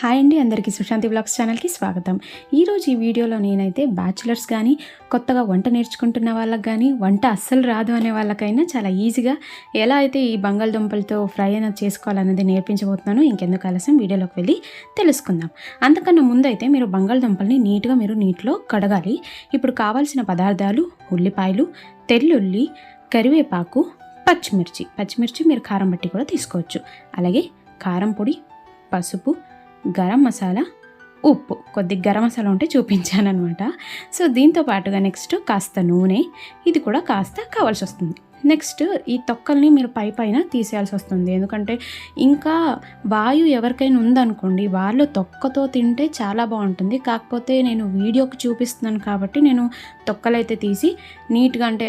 Hi అండి అందరికీ Sushanti blogs ఛానల్కి స్వాగతం. ఈరోజు ఈ వీడియోలో నేనైతే బ్యాచులర్స్ కానీ కొత్తగా వంట నేర్చుకుంటున్న వాళ్ళకి కానీ వంట అస్సలు రాదు అనే వాళ్ళకైనా చాలా ఈజీగా ఎలా అయితే ఈ బంగాళదుంపలతో ఫ్రై అయినా చేసుకోవాలన్నది నేర్పించబోతున్నాను ఇంకెందుకు ఆలస్యం వీడియోలోకి వెళ్ళి తెలుసుకుందాం. అంతకన్నా ముందైతే మీరు బంగాళదుంపల్ని నీట్గా మీరు నీటిలో కడగాలి. ఇప్పుడు కావాల్సిన పదార్థాలు ఉల్లిపాయలు తెల్లుల్లి కరివేపాకు పచ్చిమిర్చి. పచ్చిమిర్చి మీరు కారం బట్టి కూడా తీసుకోవచ్చు. అలాగే కారం పొడి పసుపు గరం మసాలా ఉప్పు. కొద్ది గరం మసాలా ఉంటే చూపించాను అనమాట సో దీంతో పాటుగా నెక్స్ట్ కాస్త నూనె. ఇది కూడా కాస్త కావాల్సి వస్తుంది. నెక్స్ట్ ఈ తొక్కల్ని మీరు పై పైన తీసేయాల్సి వస్తుంది. ఎందుకంటే ఇంకా వాయు ఎవరికైనా ఉందనుకోండి వాళ్ళు తొక్కతో తింటే చాలా బాగుంటుంది. కాకపోతే నేను వీడియోకి చూపిస్తున్నాను కాబట్టి నేను తొక్కలైతే తీసి నీట్గా అంటే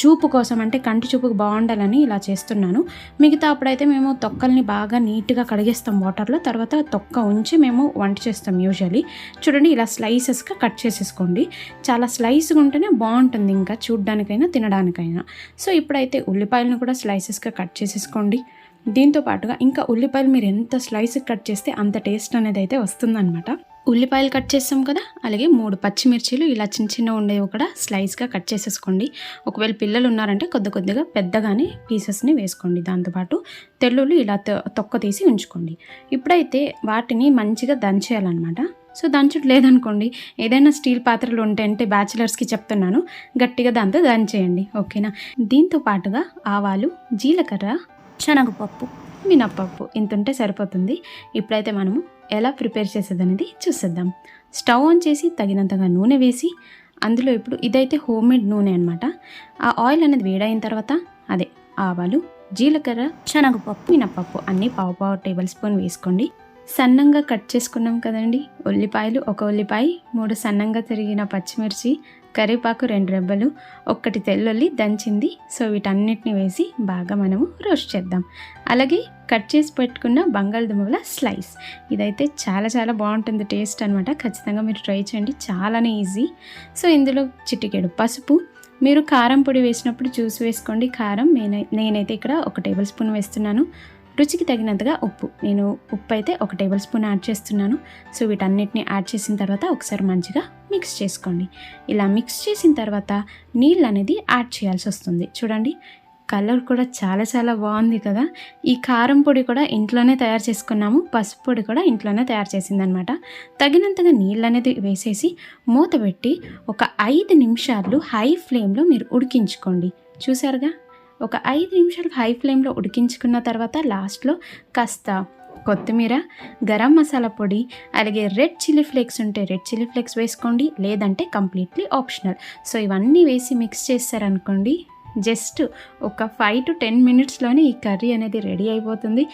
చూపు కోసం అంటే కంటి చూపుకు బాగుండాలని ఇలా చేస్తున్నాను. మిగతా అప్పుడైతే మేము తొక్కల్ని బాగా నీట్గా కడిగేస్తాం వాటర్లో. తర్వాత తొక్క ఉంచి మేము వంట చేస్తాం యూజువలీ చూడండి ఇలా స్లైసెస్గా కట్ చేసేసుకోండి. చాలా స్లైస్గా ఉంటేనే బాగుంటుంది ఇంకా చూడ్డానికైనా తినడానికైనా. సో ఇప్పుడైతే ఉల్లిపాయలను కూడా స్లైసెస్గా కట్ చేసేసుకోండి. దీంతో పాటుగా ఇంకా ఉల్లిపాయలు మీరు ఎంత స్లైస్ కట్ చేస్తే అంత టేస్ట్ అనేది అయితే వస్తుందన్నమాట. ఉల్లిపాయలు కట్ చేస్తాం కదా అలాగే మూడు పచ్చిమిర్చీలు ఇలా చిన్న చిన్న ఉండేవి కూడా స్లైస్గా కట్ చేసేసుకోండి. ఒకవేళ పిల్లలు ఉన్నారంటే కొద్ది కొద్దిగా పెద్దగానే పీసెస్ని వేసుకోండి. దాంతోపాటు తెల్లుళ్ళు ఇలా తొక్క తీసి ఉంచుకోండి. ఇప్పుడైతే వాటిని మంచిగా దంచేయాలన్నమాట. సో దంచుడు లేదనుకోండి ఏదైనా స్టీల్ పాత్రలు ఉంటే అంటే బ్యాచిలర్స్కి చెప్తున్నాను. గట్టిగా దాంతో దంచేయండి ఓకేనా? దీంతో పాటుగా ఆవాలు జీలకర్ర శనగపప్పు. మినప్పప్పు ఇంత ఉంటే సరిపోతుంది. ఇప్పుడైతే మనము ఎలా ప్రిపేర్ చేసేది అనేది చూసేద్దాం. స్టవ్ ఆన్ చేసి తగినంతగా నూనె వేసి అందులో ఇప్పుడు ఇదైతే హోమ్ మేడ్ నూనె అనమాట ఆ ఆయిల్ అనేది వేడైన తర్వాత అదే ఆవాలు జీలకర్ర శనగపప్పు. మినప్పప్పు అన్నీ పావు పావు టేబుల్ స్పూన్ వేసుకోండి. సన్నంగా కట్ చేసుకున్నాం కదండి. ఉల్లిపాయలు ఒక ఉల్లిపాయ మూడు సన్నంగా తిరిగిన పచ్చిమిర్చి కరివేపాకు రెండు రెబ్బలు ఒక్కటి తెల్లుల్లి దంచింది. సో వీటన్నిటిని వేసి బాగా మనము రోస్ట్ చేద్దాం. అలాగే కట్ చేసి పెట్టుకున్న బంగాళదుంపల స్లైస్. ఇదైతే చాలా చాలా బాగుంటుంది టేస్ట్ అనమాట ఖచ్చితంగా మీరు ట్రై చేయండి చాలానే ఈజీ. సో ఇందులో చిటికెడు పసుపు. మీరు కారం పొడి వేసినప్పుడు చూసి వేసుకోండి. కారం నేనైతే ఇక్కడ ఒక టేబుల్ స్పూన్ వేస్తున్నాను. రుచికి తగినంతగా ఉప్పు. నేను ఉప్పు అయితే ఒక టేబుల్ స్పూన్ యాడ్ చేస్తున్నాను. సో వీటన్నిటిని యాడ్ చేసిన తర్వాత ఒకసారి మంచిగా మిక్స్ చేసుకోండి. ఇలా మిక్స్ చేసిన తర్వాత నీళ్ళు అనేది యాడ్ చేయాల్సి వస్తుంది. చూడండి కలర్ కూడా చాలా చాలా బాగుంది కదా. ఈ కారం పొడి కూడా ఇంట్లోనే తయారు చేసుకున్నాము. పసుపు పొడి కూడా ఇంట్లోనే తయారు చేసిందనమాట. తగినంతగా నీళ్ళు అనేది వేసేసి మూత పెట్టి ఒక ఐదు నిమిషాలు హై ఫ్లేమ్లో మీరు ఉడికించుకోండి. చూసారుగా? ఒక ఐదు నిమిషాలు హై ఫ్లేమ్లో ఉడికించుకున్న తర్వాత లాస్ట్లో కాస్త కొత్తిమీర గరం మసాలా పొడి అలాగే రెడ్ చిల్లీ ఫ్లేక్స్ ఉంటే రెడ్ చిల్లీ ఫ్లేక్స్ వేసుకోండి లేదంటే కంప్లీట్లీ ఆప్షనల్. సో ఇవన్నీ వేసి మిక్స్ చేస్తారనుకోండి జస్ట్ ఒక ఫైవ్ టు టెన్ మినిట్స్లోనే ఈ కర్రీ అనేది రెడీ అయిపోతుంది.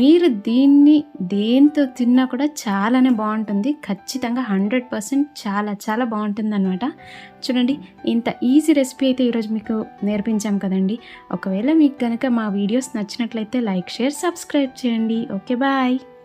మీరు దీన్ని దేంతో తిన్నా కూడా చాలానే బాగుంటుంది. ఖచ్చితంగా హండ్రెడ్ పర్సెంట్ చాలా చాలా బాగుంటుంది అనమాట చూడండి ఇంత ఈజీ రెసిపీ అయితే ఈరోజు మీకు నేర్పించాం కదండి. ఒకవేళ మీకు కనుక మా వీడియోస్ నచ్చినట్లయితే లైక్ షేర్ సబ్స్క్రైబ్ చేయండి. Okay bye.